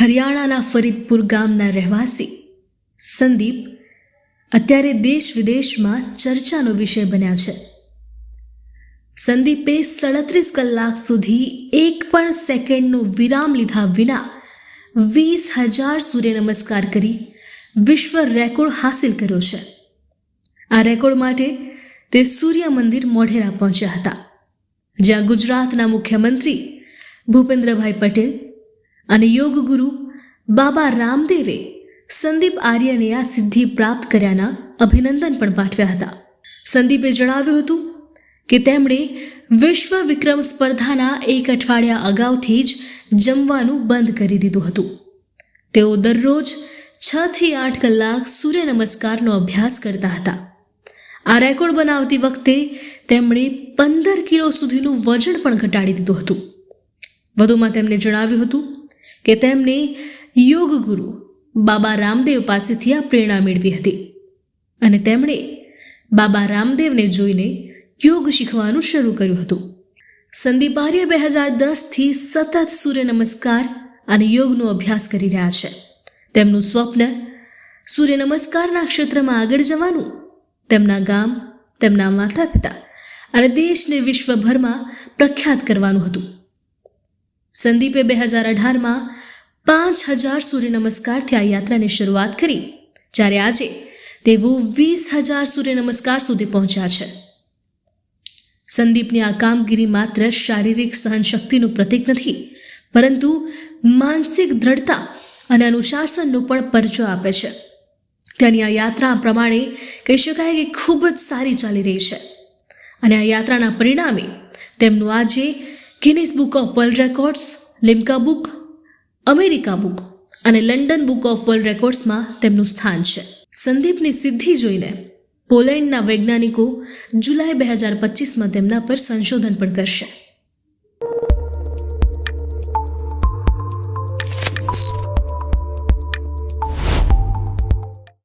હરિયાણાના ફરીદપુર ગામના રહેવાસી સંદીપ અત્યારે દેશ વિદેશમાં ચર્ચાનો વિષય બન્યા છે. સંદીપે સડત્રીસ કલાક સુધી એક પણ સેકન્ડનો વિરામ લીધા વિના વીસ હજાર સૂર્ય નમસ્કાર કરી વિશ્વ રેકોર્ડ હાંસિલ કર્યો છે. આ રેકોર્ડ માટે તે સૂર્ય મંદિર મોઢેરા પહોંચ્યા હતા, જ્યાં ગુજરાતના મુખ્યમંત્રી ભૂપેન્દ્રભાઈ પટેલ અને યોગ ગુરુ બાબા રામદેવે સંદીપ આર્યને આ સિદ્ધિ પ્રાપ્ત કર્યાના અભિનંદન પણ પાઠવ્યા હતા. સંદીપે જણાવ્યું હતું કે તેમણે વિશ્વ વિક્રમ સ્પર્ધાના એક અઠવાડિયા અગાઉથી જ જમવાનું બંધ કરી દીધું હતું. તેઓ દરરોજ છ થી આઠ કલાક સૂર્ય નમસ્કારનો અભ્યાસ કરતા હતા. આ રેકોર્ડ બનાવતી વખતે તેમણે પંદર કિલો સુધીનું વજન પણ ઘટાડી દીધું હતું. વધુમાં તેમણે જણાવ્યું હતું કે તેમને યોગ ગુરુ બાબા રામદેવ પાસેથી આ પ્રેરણા મેળવી હતી. અને તેમણે બાબા રામદેવને જોઈને યોગ શીખવાનું શરૂ કર્યું હતું. સંદીપ આર્ય બે હજાર દસથી સતત સૂર્ય નમસ્કાર અને યોગનો અભ્યાસ કરી રહ્યા છે. તેમનું સ્વપ્ન સૂર્ય નમસ્કારના ક્ષેત્રમાં આગળ જવાનું, તેમના ગામ, તેમના માતા પિતા અને દેશને વિશ્વભરમાં પ્રખ્યાત કરવાનું હતું. સંદીપે બે હજાર અઢારમાં પાંચ હજાર સૂર્ય નમસ્કારથી આ યાત્રાની શરૂઆત કરી. જ્યારે આજે તેઓ વીસ હજાર સૂર્ય નમસ્કાર સુધી પહોંચ્યા છે. સંદીપની આ કામગીરી માત્ર શારીરિક સહનશક્તિનું પ્રતીક નથી, પરંતુ માનસિક દ્રઢતા અને અનુશાસનનો પણ પરિચય આપે છે. તેની આ યાત્રા પ્રમાણે કહી શકાય કે ખૂબ જ સારી ચાલી રહી છે. અને આ યાત્રાના પરિણામે તેમનું આજે Guinness book of world records Limca book America book અને લંડન બુક ઓફ વર્લ્ડ રેકોર્ડ્સમાં તેમનું સ્થાન છે. સંદીપની સિદ્ધિ જોઈને પોલેન્ડના વૈજ્ઞાનિકો જુલાઈ બે હજાર પચીસમાં તેમના પર સંશોધન પણ કરશે.